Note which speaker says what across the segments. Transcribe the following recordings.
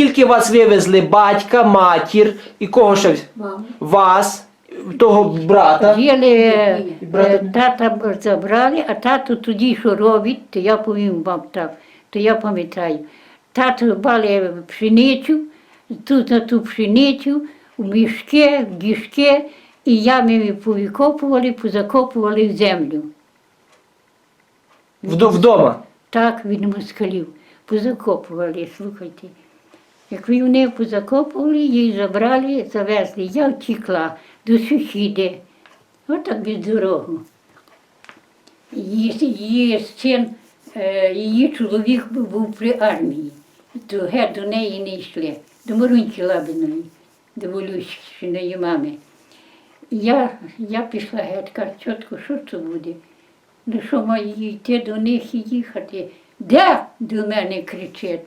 Speaker 1: тільки вас вивезли батька, матір і кого ще?
Speaker 2: Мама.
Speaker 1: Вас, того брата.
Speaker 3: Е,
Speaker 1: Брата-
Speaker 3: тата забрали, а тато тоді що робить, то я повім вам так, то я пам'ятаю. Тато бали пшеницю, тут на ту пшеницю, у мішки, в діжки, і ями повикопували, позакопували в землю.
Speaker 1: Вдома.
Speaker 3: Так, від москалів. Позакопували, слухайте. Як вони позакопували, її забрали, завезли. Я втікла до сусіди. Отак від дорогу. Її, її син, е, її чоловік був- при армії. То геть до неї не йшли, до Маруньки Лабиної, до Волющиної мами. Я, я пішла геть, чітко, що це буде? Ну що маю йти до них і їхати? Де до мене кричить?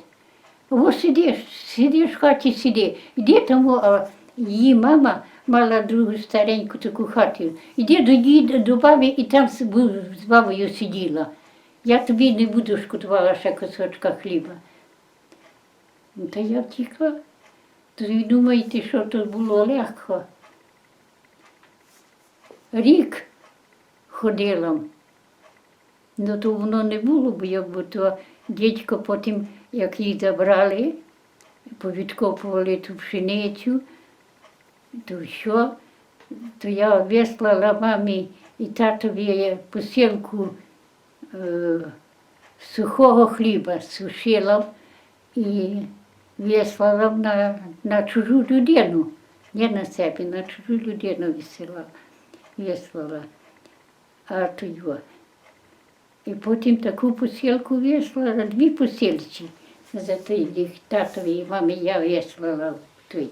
Speaker 3: Ось сидиш, сидиш в хаті, сиди. Іди тому, а її мама мала другу стареньку таку хату. Іди до діда, до баби і там з бабою сиділа. Я тобі не буду шкодувала ще кусочка хліба. Ну, Та я втікла. То ви думаєте, що тут було легко? Рік ходила. Ну то воно не було, бо я бо то дідько потім, як їх забрали, повідкопували ту пшеницю, то що, то я вислала мамі і татові посилку е, сухого хліба, сушила і вислала на, на чужу людину. Не на себе, на чужу людину висила, вислала. А то його. І потім таку посилку вислала, дві посилці за той їх татові і мамі я вислала той.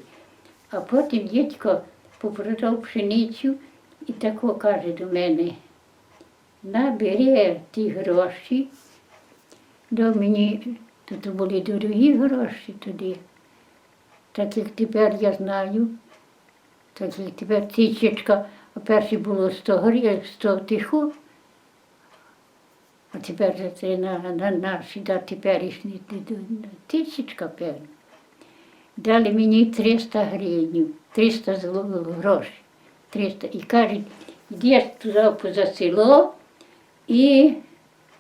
Speaker 3: А потім дідько попродав пшеницю і тако каже до мене, набери ті гроші, до мені, то були дорогі гроші тоді. Так як тепер я знаю, так як тепер тисячка, а перші було 100 гривень, 100 тиху. А тепер же це на, на наші да, теперішні тисячка певно. Дали мені 300 гривень, 300 зло- грошей. 300. І кажуть, йдеш туди поза село і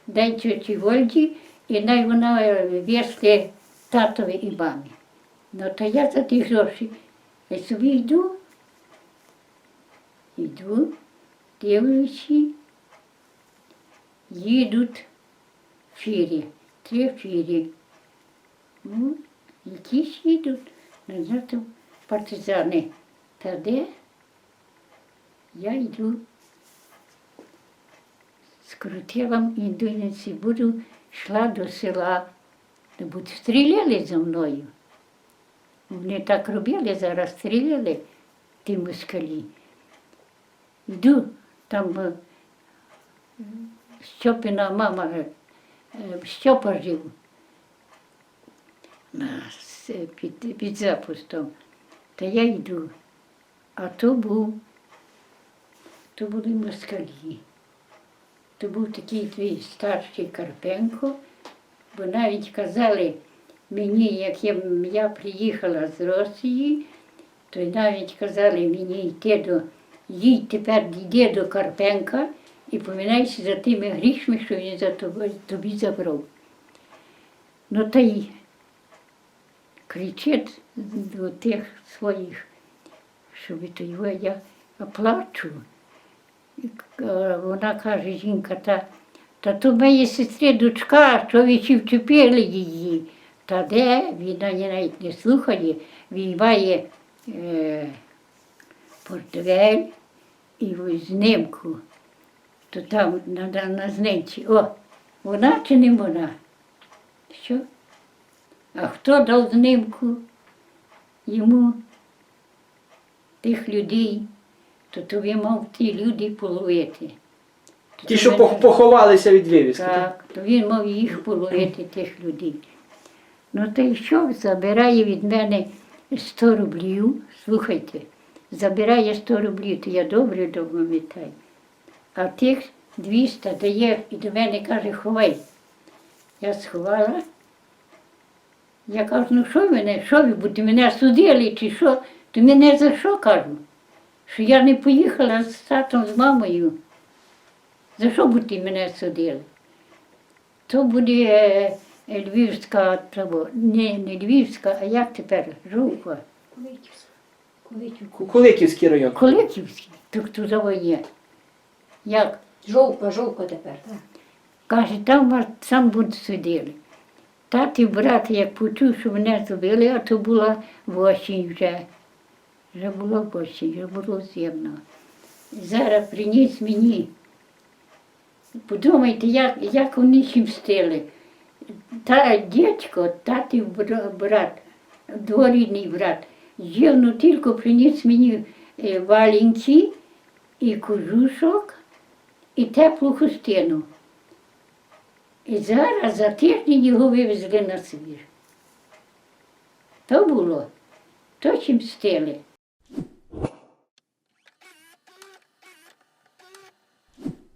Speaker 3: дай тьоті Вольді, і най вона весли татові і мамі. Ну то я за ті гроші. Я собі йду, йду, дивлюся, їдуть фірі, три фірі. Ну, якісь їдуть, знаєте, партизани. Та де? Я йду. Скрутила і донеці буду, йшла до села. Бо стріляли за мною. Вони так робили, зараз стріляли ті москалі. Йду, там е, Стьопіна мама е, Стьопа жив під, під запустом. Та я йду. А то був, то були москалі. То був такий твій старший Карпенко, бо навіть казали мені, як я, я приїхала з Росії, то навіть казали мені йти до, їдь тепер йди до Карпенка і поминайся за тими грішми, що він за тобою, тобі забрав. Ну та й кричить до тих своїх, що то його я плачу. І вона каже, жінка, та, та то моєї сестри дочка, чи вчепили її. Та де? Її навіть не слухає, він має е, портфель і знимку. То там на, на, на знимці. О, вона чи не вона? Що? А хто дав знимку йому тих людей, то тобі мав ті люди половити. То
Speaker 1: Ті, що пох- поховалися від вивіски.
Speaker 3: так, то він мав їх половити, тих людей. Ну то й що, забирає від мене 100 рублів, слухайте, забирає 100 рублів, то я добре пам'ятаю. А тих 200 дає і до мене каже, ховай. Я сховала, Я кажу, ну що мене, що ви будете мене судили чи що? То мене за що кажу? Що я не поїхала з татом, з мамою. За що будете мене судили? То буде е, е, Львівська, того, не, не Львівська, а як тепер? Жуква.
Speaker 1: Ку- Куликівський район.
Speaker 3: Коликівський, то хто за є. Як?
Speaker 2: Жовка, жовка тепер, так.
Speaker 3: Каже, там вас сам будуть судили. Тати брат, як почув, що мене зробили, а то була в осінь вже. Вже було в осінь, вже було зимно. Зараз приніс мені. Подумайте, як, як вони ще мстили. Та дядько, бра- брат, дворідний брат, жив, ну тільки приніс мені е, валенці і кожушок, і теплу хустину. І зараз за тиждень його вивезли на Сибір. То було, то чим стили.